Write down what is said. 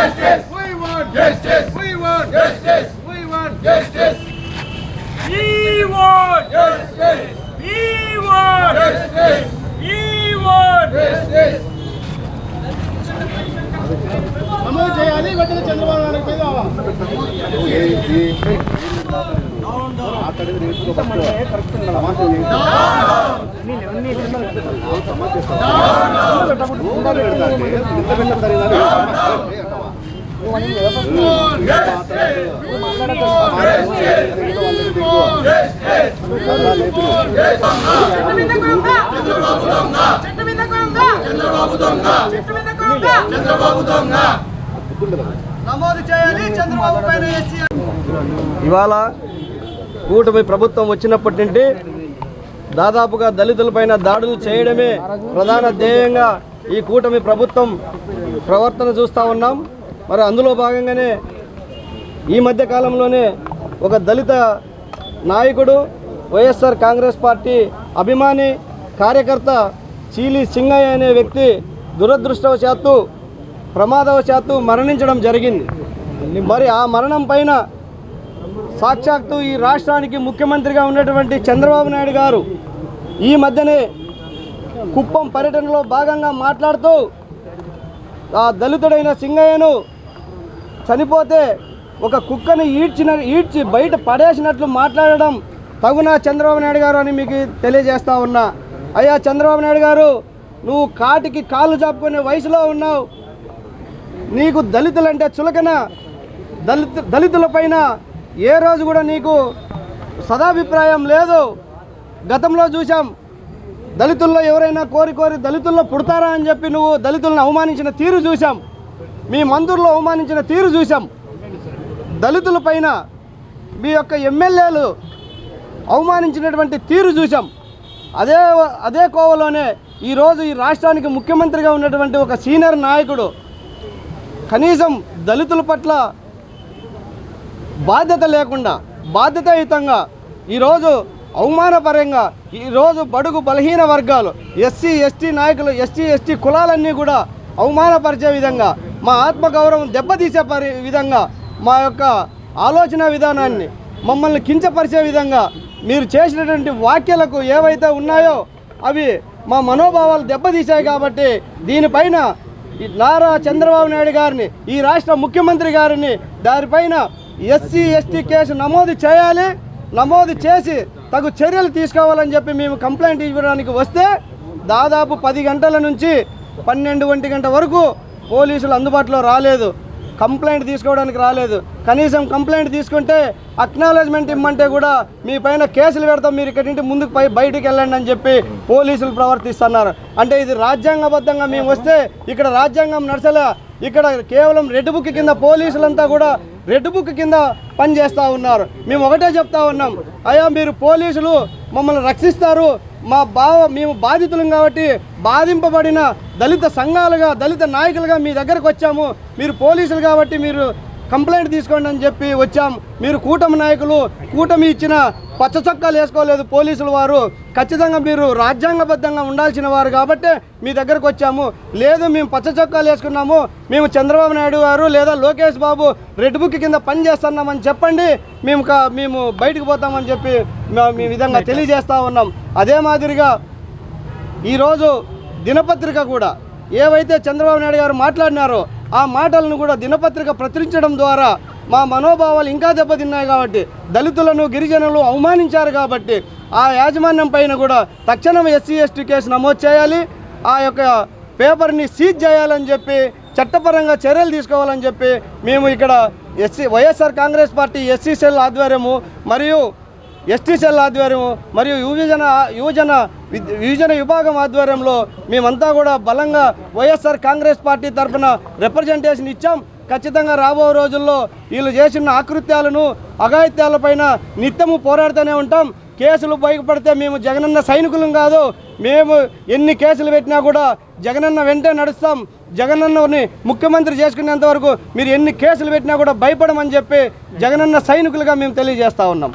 justice. We want Justice. We want Justice. We want Justice. We want Justice. We want Justice. We want Justice. నమోదు చేయాలి వెంటనే చంద్రబాబు నాయుడు మీద చెట్టు ఇవాళ కూటమి ప్రభుత్వం వచ్చినప్పటి నుండి దాదాపుగా దళితులపైన దాడులు చేయడమే ప్రధాన ధ్యేయంగా ఈ కూటమి ప్రభుత్వం ప్రవర్తన చూస్తూ ఉన్నాం. మరి అందులో భాగంగానే ఈ మధ్య కాలంలోనే ఒక దళిత నాయకుడు వైఎస్ఆర్ కాంగ్రెస్ పార్టీ అభిమాని కార్యకర్త చీలి సింగయ్య అనే వ్యక్తి దురదృష్టవశాత్తు ప్రమాదవశాత్తు మరణించడం జరిగింది. మరి ఆ మరణం పైన సాక్షాత్తు ఈ రాష్ట్రానికి ముఖ్యమంత్రిగా ఉన్నటువంటి చంద్రబాబు నాయుడు గారు ఈ మధ్యనే కుప్పం పర్యటనలో భాగంగా మాట్లాడుతూ ఆ దళితుడైన సింగయ్యను చనిపోతే ఒక కుక్కని ఈడ్చిన ఈడ్చి బయట పడేసినట్లు మాట్లాడడం తగునా చంద్రబాబు నాయుడు గారు అని మీకు తెలియజేస్తా ఉన్నా. అయ్యా చంద్రబాబు నాయుడు గారు నువ్వు కాటికి కాళ్ళు చాపుకునే వయసులో ఉన్నావు. నీకు దళితులంటే చులకన. దళిత దళితులపైన ఏ రోజు కూడా నీకు సదాభిప్రాయం లేదు. గతంలో చూసాం దళితుల్లో ఎవరైనా కోరి కోరి దళితుల్లో పుడతారా అని చెప్పి నువ్వు దళితులను అవమానించిన తీరు చూసాం మీ మందుల్లో అవమానించిన తీరు చూసాం దళితులపైన మీ యొక్క ఎమ్మెల్యేలు అవమానించినటువంటి తీరు చూసాం అదే అదే కోవలోనే ఈరోజు ఈ రాష్ట్రానికి ముఖ్యమంత్రిగా ఉన్నటువంటి ఒక సీనియర్ నాయకుడు కనీసం దళితుల పట్ల బాధ్యత లేకుండా బాధ్యతాయుతంగా ఈరోజు అవమానపరంగా ఈరోజు బడుగు బలహీన వర్గాలు ఎస్సీ ఎస్టీ నాయకులు ఎస్టీ ఎస్టీ కులాలన్నీ కూడా అవమానపరిచే విధంగా మా ఆత్మగౌరవం దెబ్బతీసే పరి విధంగా మా యొక్క ఆలోచన విధానాన్ని మమ్మల్ని కించపరిచే విధంగా మీరు చేసినటువంటి వాక్యాలకు ఏవైతే ఉన్నాయో అవి మా మనోభావాలు దెబ్బతీశాయి కాబట్టి దీనిపైన నారా చంద్రబాబు నాయుడు గారిని ఈ రాష్ట్ర ముఖ్యమంత్రి గారిని దానిపైన ఎస్సీ ఎస్టీ కేసు నమోదు చేయాలి నమోదు చేసి తగు చర్యలు తీసుకోవాలని చెప్పి మేము కంప్లైంట్ ఇవ్వడానికి వస్తే దాదాపు పది గంటల నుంచి పన్నెండు ఒంటి గంట వరకు పోలీసులు అందుబాటులో రాలేదు. కంప్లైంట్ తీసుకోవడానికి రాలేదు. కనీసం కంప్లైంట్ తీసుకుంటే అక్నాలజ్మెంట్ ఇమ్మంటే కూడా మీ పైన కేసులు పెడతాం మీరు ఇక్కడి నుండి ముందుకు పై బయటికి వెళ్ళండి అని చెప్పి పోలీసులు ప్రవర్తిస్తున్నారు. అంటే ఇది రాజ్యాంగబద్ధంగా మేము వస్తే ఇక్కడ రాజ్యాంగం నడచలే ఇక్కడ కేవలం రెడ్ బుక్ కింద పోలీసులంతా కూడా రెడ్ బుక్ కింద పనిచేస్తూ ఉన్నారు. మేము ఒకటే చెప్తా ఉన్నాం. అయ్యా మీరు పోలీసులు మమ్మల్ని రక్షిస్తారు. మా బావ మేము బాధితులం కాబట్టి బాధింపబడిన దళిత సంఘాలుగా దళిత నాయకులుగా మీ దగ్గరకు వచ్చాము. మీరు పోలీసులు కాబట్టి మీరు కంప్లైంట్ తీసుకోండి అని చెప్పి వచ్చాం. మీరు కూటమి నాయకులు కూటమి ఇచ్చిన పచ్చ చొక్కాలు వేసుకోలేదు పోలీసులు వారు. ఖచ్చితంగా మీరు రాజ్యాంగబద్ధంగా ఉండాల్సిన వారు కాబట్టి మీ దగ్గరకు వచ్చాము. లేదు మేము పచ్చ చొక్కాలు వేసుకున్నాము. మేము చంద్రబాబు నాయుడు గారు లేదా లోకేష్ బాబు రెడ్ బుక్ కింద పని చేస్తున్నామని చెప్పండి. మేము కా- మేము బయటకు పోతామని చెప్పి మీ విధంగా తెలియజేస్తా ఉన్నాం. అదే మాదిరిగా ఈరోజు దినపత్రిక కూడా ఏవైతే చంద్రబాబు నాయుడు గారు మాట్లాడినారో ఆ మాటలను కూడా దినపత్రిక ప్రచురించడం ద్వారా మా మనోభావాలు ఇంకా దెబ్బతిన్నాయి కాబట్టి దళితులను గిరిజనులు అవమానించారు కాబట్టి ఆ యాజమాన్యం పైన కూడా తక్షణం ఎస్సీ ఎస్టీ కేసు నమోదు చేయాలి. ఆ యొక్క పేపర్ని సీజ్ చేయాలని చెప్పి చట్టపరంగా చర్యలు తీసుకోవాలని చెప్పి మేము ఇక్కడ SC YSR Congress party SC cell ఆధ్వర్యము మరియు ఎస్టీ సెల్ ఆధ్వర్యము మరియు యువజన యువజన యువజన విభాగం ఆధ్వర్యంలో మేమంతా కూడా బలంగా వైఎస్ఆర్ కాంగ్రెస్ పార్టీ తరఫున రిప్రజెంటేషన్ ఇచ్చాం. ఖచ్చితంగా రాబో రోజుల్లో వీళ్ళు చేసిన ఆకృత్యాలను అఘాయిత్యాలపైన నిత్యము పోరాడుతూనే ఉంటాం. కేసులు బయటపడితే మేము జగనన్న సైనికులం కాదు. మేము ఎన్ని కేసులు పెట్టినా కూడా జగనన్న వెంటే నడుస్తాం. జగనన్నని ముఖ్యమంత్రి చేసుకునేంత వరకు మీరు ఎన్ని కేసులు పెట్టినా కూడా భయపడమని చెప్పి జగనన్న సైనికులుగా మేము తెలియజేస్తా ఉన్నాం.